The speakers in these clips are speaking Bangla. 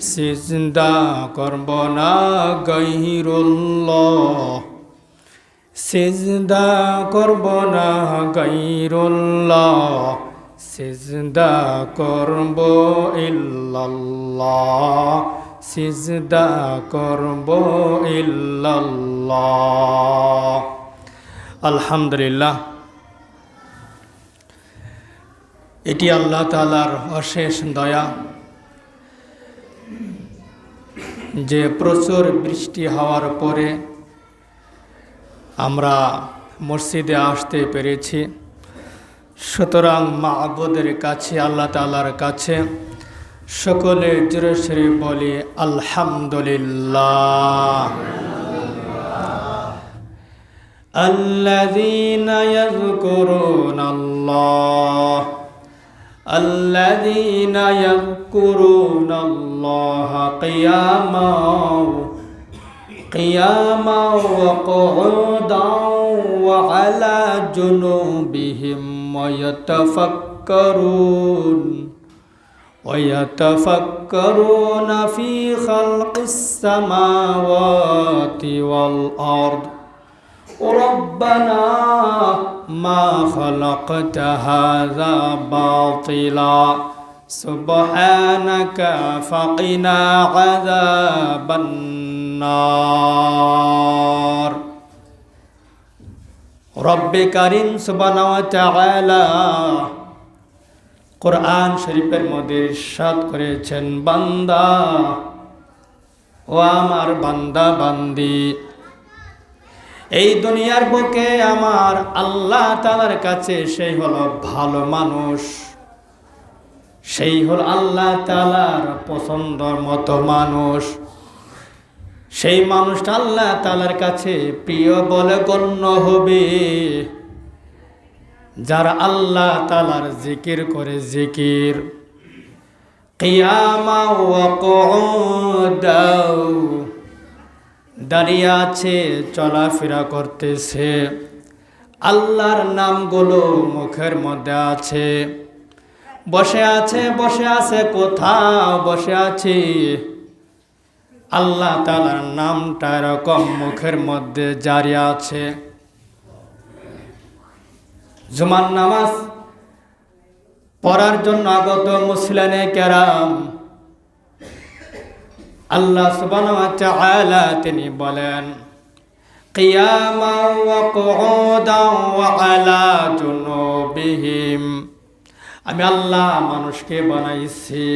সিজদা করব না গৈরুল্লাহ সিজদা করব না গৈরুল্লাহ সিজদা করব ইল্লাল্লাহ। সিজদা করব আলহামদুলিল্লাহ। এটি আল্লাহ তালার অশেষ দয়া। যে প্রচুর বৃষ্টি হওয়ার পরে আমরা মসজিদে আসতে পেরেছি সুতরাং মা আবুদের কাছে আল্লাহ তালার কাছে সকলে জোরে সরে বলি আলহামদুলিল্লাহ الذين يذكرون الله الذين يذكرون الله قياما قياما وقعودا وعلى جنوبهم ويتفكرون ويتفكرون في خلق السماوات والأرض ربنا خلقت هذا باطلا سبحانك فقنا عذاب النار رب كريم سبحانه وتعالى কোরআন শরীফের মধ্যে ইরশাদ করেছেন বান্দা ও আমার বান্দা বান্দি এই দুনিয়ার বুকে আমার আল্লাহ তালার কাছে সেই হলো ভালো মানুষ। সেই হল আল্লাহ তালার পছন্দর মতো মানুষ। সেই মানুষটা আল্লাহ তালার কাছে প্রিয় বলে গণ্য হবে। যারা আল্লাহ তালার জিকির করে জিকির। কিয়ামা ওয়া দাঁড়িয়ে আছে, চলাফেরা করতেছে। আল্লাহর নামগুলো মুখের মধ্যে আছে। বসে আছে বসে আছে কোথাও, বসে আছে। আল্লাহ তালার নামটা এরকম মুখের মধ্যে জারি আছে। জুমার নামাজ পড়ার জন্য আগত মুসলানে কেরাম আল্লাহ ওয়া তিনি বলেন আমি আল্লাহ মানুষকে বানাইছি।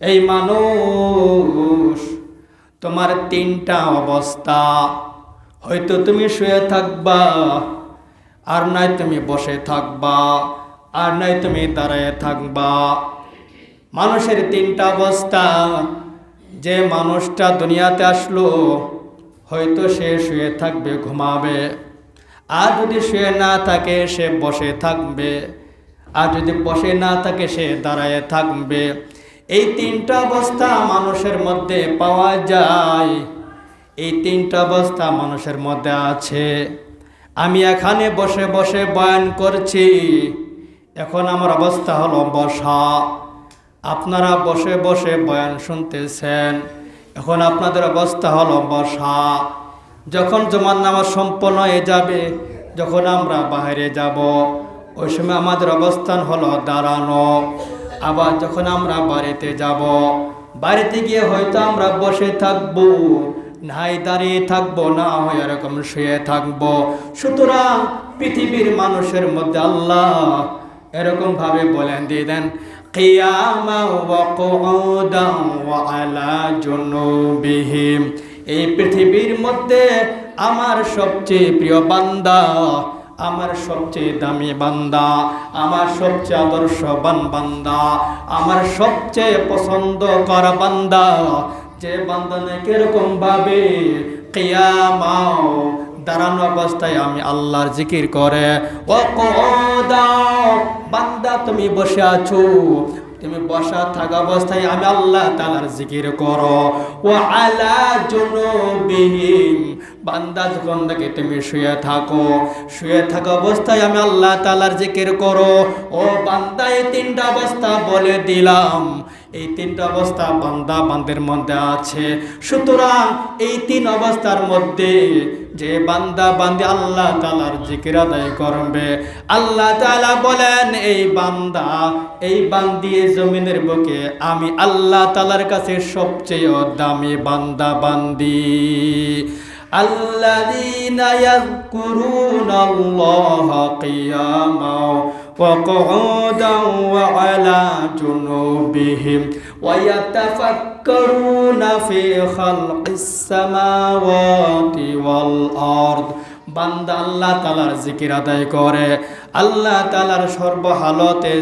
এই মানুষ, তোমার তিনটা অবস্থা। হয়তো তুমি শুয়ে থাকবা, আর নাই তুমি বসে থাকবা, আর নাই তুমি দাঁড়ায় থাকবা। মানুষের তিনটা অবস্থা যে মানুষটা দুনিয়াতে আসলো, হয়তো সে শুয়ে থাকবে, ঘুমাবে। আর যদি শুয়ে না থাকে, সে বসে থাকবে। আর যদি বসে না থাকে, সে দাঁড়ায় থাকবে। এই তিনটা অবস্থা মানুষের মধ্যে পাওয়া যায়। এই তিনটা অবস্থা মানুষের মধ্যে আছে। আমি এখানে বসে বসে বয়ান করছি। এখন আমার অবস্থা হলো বসা। আপনারা বসে বসে বয়ান শুনতেছেন। এখন আপনাদের অবস্থা হলো বসা যখন জমান নামাজ সম্পন্ন হয়ে যাবে, যখন আমরা বাইরে যাব, ওই সময় আমাদের অবস্থান হলো দাঁড়ানো। আবার যখন আমরা বাড়িতে যাব, বাড়িতে গিয়ে হয়তো আমরা বসে থাকব, নাই দাঁড়িয়ে থাকব, না হয় এরকম শুয়ে থাকব। সুতরাং পৃথিবীর মানুষের মধ্যে আল্লাহ এরকম ভাবে বলেন, দিয়ে দেন কুউদান ওয়া আলা জুনুবিহিম এই পৃথিবীর মধ্যে আমার সবচেয়ে প্রিয় বান্দা, আমার সবচেয়ে দামি বান্দা, আমার সবচেয়ে আদর্শবান বান্দা, আমার সবচেয়ে পছন্দ করা বান্দা। যে বান্দা নাকি এরকম ভাবে দাঁড়ানো অবস্থায় আমি আল্লাহর জিকির করে, ও বান্দা, তুমি বসে আছো। তুমি বসা থাকা অবস্থায় আমি আল্লাহ তালার জিকির করো। ও আলা জুনুবিহিম। বান্দা, যখন থেকে তুমি শুয়ে থাকো, শুয়ে থাকা অবস্থায় আমি আল্লাহ তালার জিকির করো। ও বান্দা, এই তিনটা অবস্থা বলে দিলাম। এই তিনটা অবস্থা বান্দা বান্দের মধ্যে আছে সুতরাং এই তিন অবস্থার মধ্যে যে বান্দা বান্দি আল্লাহ তালার জিকির আদায় করবে আল্লাহ তালা বলেন এই বান্দা এই বান্দি এই জমিনের বুকে আমি আল্লাহ তালার কাছে সবচেয়ে দামি বান্দা বান্দি الذين يذكرون الله قياما وقعودا وعلى جنوبهم ويتفكرون في خلق السماوات والأرض বান্দা আল্লাহ তালার জিকির আদায় করে আল্লাহ তালার সর্বহালতে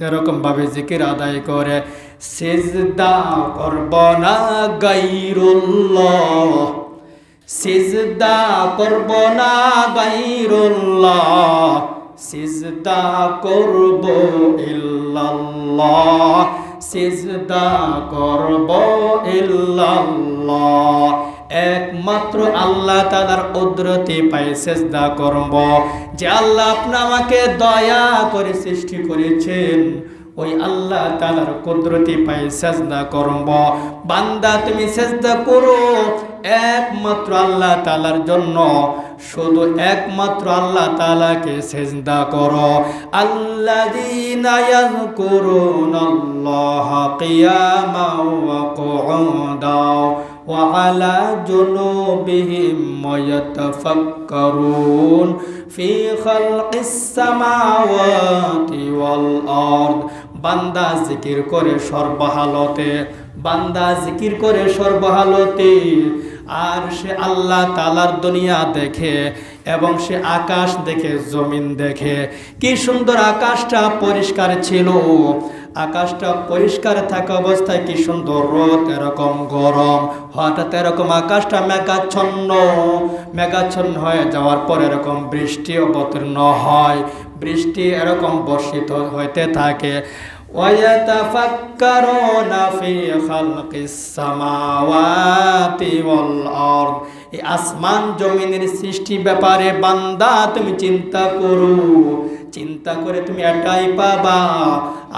এরকম ভাবে জিকির আদায় করে সেজদা করব না গাইরুল্লাহ সিজদা করব না গাইরুল্লাহ সিজদা করব ইল্লাল্লাহ। সিজদা করব ইল্লাল্লাহ। একমাত্র আল্লাহ তাদের কুদরতি পাই সেজদা করব। যে আল্লাহ আপনি আমাকে দয়া করে সৃষ্টি করেছেন ওই আল্লাহ তালার কুদরতি পাই সেজদা করব বান্দা তুমি সেজদা করো একমাত্র আল্লাহ তালার জন্য শুধু একমাত্র আল্লাহ তালাকে সেজদা করো আল্লাযীনা ইয়াযকুরুনাল্লাহা কিয়ামান ওয়া কুউদাও وعلى جنوبهم ويتفكرون في خلق السماوات والأرض বান্দা জিকির করে সর্বহালতে বান্দা জিকির করে সর্বহালতে আর সে আল্লাহ তালার দুনিয়া দেখে এবং সে আকাশ দেখে জমিন দেখে কি সুন্দর আকাশটা পরিষ্কার ছিল আকাশটা পরিষ্কার থাকা অবস্থায় কি সুন্দর রোদ এরকম গরম হঠাৎ এরকম আকাশটা মেঘাচ্ছন্ন মেঘাচ্ছন্ন হয়ে যাওয়ার পর এরকম বৃষ্টি অবতীর্ণ হয় বৃষ্টি এরকম বর্ষিত হইতে থাকে ويتفكرون في خلق السماوات والأرض এই আসমান জমিনের সৃষ্টি ব্যাপারে বান্দা তুমি চিন্তা করো। চিন্তা করে তুমি এটাই পাবা।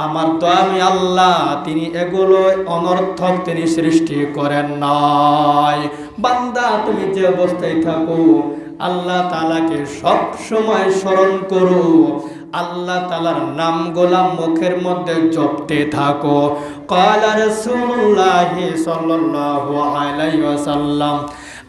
আমার তো আমি আল্লাহ, তিনি এগুলো অনর্থক তিনি সৃষ্টি করেন নাই। বান্দা তুমি যে অবস্থায় থাকো, আল্লাহ তালাকে সব সময় স্মরণ করো। আল্লাহ তালার নাম গোলাম মুখের মধ্যে জপতে থাকো। কালার সুল্লাহ সাল্লাহ আলাই সাল্লাম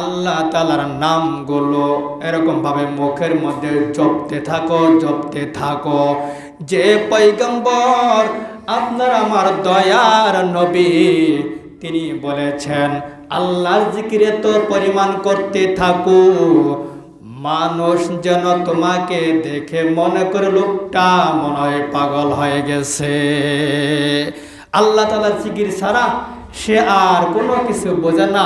আল্লাহ তালার নামগুলো এরকম ভাবে মুখের মধ্যে জপতে থাকো জপতে থাকো। যে পৈগম্বর আপনার আমার দয়ার নবী, তিনি বলেছেন, আল্লাহর জিকিরে তো পরিমাণ করতে থাকো। মানুষ যেন তোমাকে দেখে মনে করে লোকটা মনে হয় পাগল হয়ে গেছে। আল্লাহ তালার জিকির ছাড়া সে আর কোনো কিছু বোঝে না।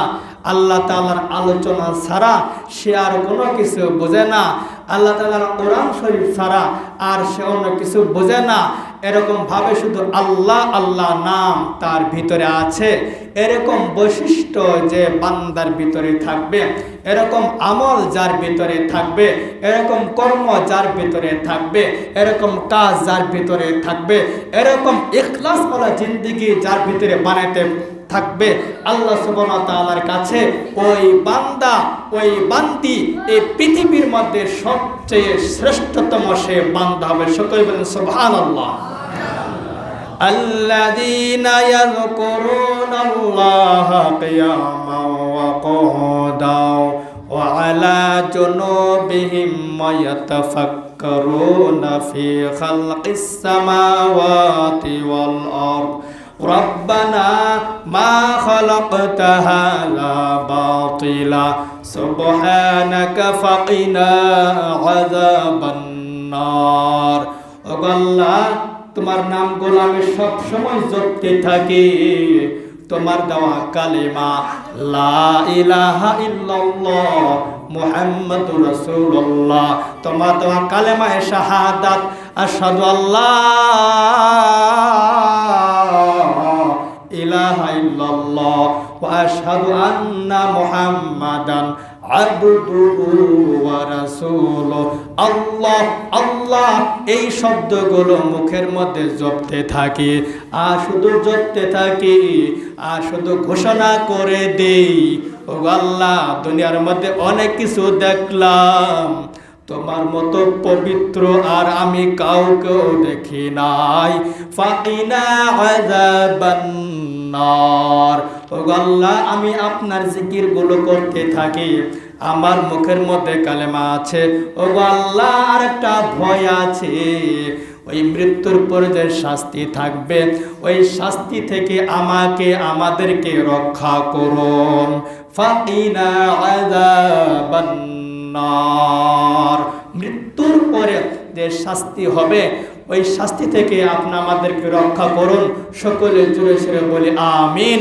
আল্লাহ তালার আলোচনা ছাড়া সে আর কোনো কিছু বোঝে না। আল্লাহ তালার কোরআন শরীফ ছাড়া আর সে অন্য কিছু বোঝে না। এরকম ভাবে শুধু আল্লাহ আল্লাহ নাম তার ভিতরে আছে। এরকম বৈশিষ্ট্য যে বান্দার ভিতরে থাকবে, এরকম আমল যার ভিতরে থাকবে, এরকম কর্ম যার ভিতরে থাকবে, এরকম কাজ যার ভিতরে থাকবে, এরকম ইখলাস বলা জিন্দিগি যার ভিতরে বানাইতে থাকবে আল্লাহ সুবহানাহু ওয়া তাআলার কাছে ওই বান্দা ওই বান্দি এই পৃথিবীর মধ্যে সবচেয়ে শ্রেষ্ঠতম সে বান্দা হবে সকলে বলেন সুবহানাল্লাহ الذين يذكرون الله قياما وقعودا وعلى جنوبهم ويتفكرون في خلق السماوات والأرض ربنا ما خلقت هذا باطلا سبحانك فقنا عذاب النار الله তোমার নাম গোলামে সব সময় জপতে থাকে তোমার দেওয়া কালেমা লা ইলাহা ইল্লাল্লাহ মুহাম্মাদুর রাসূলুল্লাহ তোমার দেওয়া কালেমা শাহাদাত আশহাদু আল্লাহ ইলাহা ইল্লাল্লাহ ওয়া আশহাদু এই শব্দগুলো মুখের মধ্যে জপতে থাকি, আর শুধু জপতে থাকি, আর শুধু ঘোষণা করে দেই। ও আল্লাহ, দুনিয়ার মধ্যে অনেক কিছু দেখলাম, তোমার মতো পবিত্র আর আমি কাউকেও দেখি নাই। ফাকিনা আযাবান্নার ও আল্লাহ আমি আপনার জিকিরগুলো করতে থাকি। আমার মুখের মধ্যে কালেমা আছে। ও আল্লাহ আর একটা ভয় আছে। ওই মৃত্যুর পরে যে শাস্তি থাকবে, ওই শাস্তি থেকে আমাকে, আমাদেরকে রক্ষা করুন। মৃত্যুর পরে যে শাস্তি হবে ওই শাস্তি থেকে আপনি আমাদেরকে রক্ষা করুন। সকলে জুড়ে সুরে বলি আমিন।